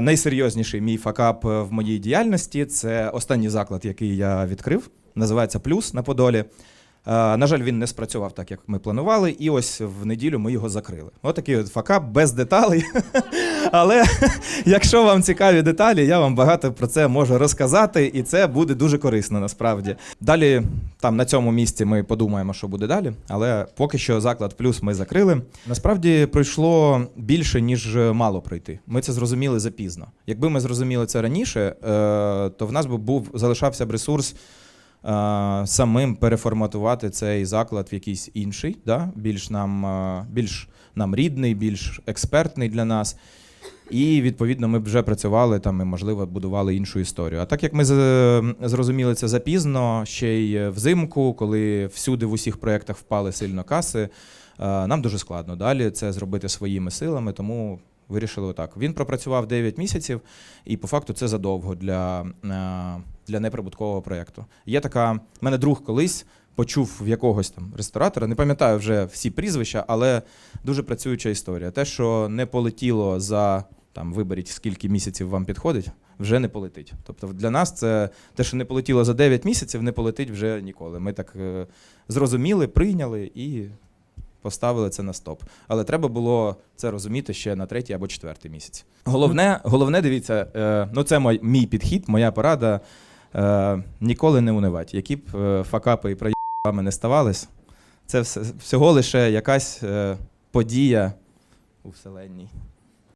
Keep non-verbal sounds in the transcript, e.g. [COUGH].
Найсерйозніший мій факап е, в моїй діяльності це останній заклад, який я відкрив. Називається Плюс на Подолі. Е, На жаль, він не спрацював так, як ми планували, і ось в неділю ми його закрили. Отакий от факап без деталей. [LAUGHS] Але [LAUGHS] якщо вам цікаві деталі, я вам багато про це можу розказати, і це буде дуже корисно насправді. Далі, там на цьому місці ми подумаємо, що буде далі. Але поки що заклад плюс ми закрили. Насправді пройшло більше, ніж мало пройти. Ми це зрозуміли запізно. Якби ми зрозуміли це раніше, е, то в нас би був залишався б ресурс. Е, Самим переформатувати цей заклад в якийсь інший, да? більш, нам, е, більш нам рідний, більш експертний для нас. І відповідно ми б вже працювали там і, можливо, будували іншу історію. А так як ми зрозуміли це запізно, ще й взимку, коли всюди в усіх проєктах впали сильно каси, е, нам дуже складно далі це зробити своїми силами, тому вирішили отак. Він пропрацював 9 місяців, і по факту це задовго для, е, для неприбуткового проєкту. Є така, в мене друг колись. Почув в якогось там ресторатора, не пам'ятаю вже всі прізвища, але дуже працююча історія. Те, що не полетіло за там виберіть, скільки місяців вам підходить, вже не полетить. Тобто для нас це те, що не полетіло за 9 місяців, не полетить вже ніколи. Ми так е, зрозуміли, прийняли і поставили це на стоп. Але треба було це розуміти ще на третій або четвертий місяць. Головне, головне дивіться, е, ну це мой, мій підхід, моя порада. Е, ніколи не унивать. Які б е, факапи і проїби не ставались, це все, всього лише якась е, подія у вселенній.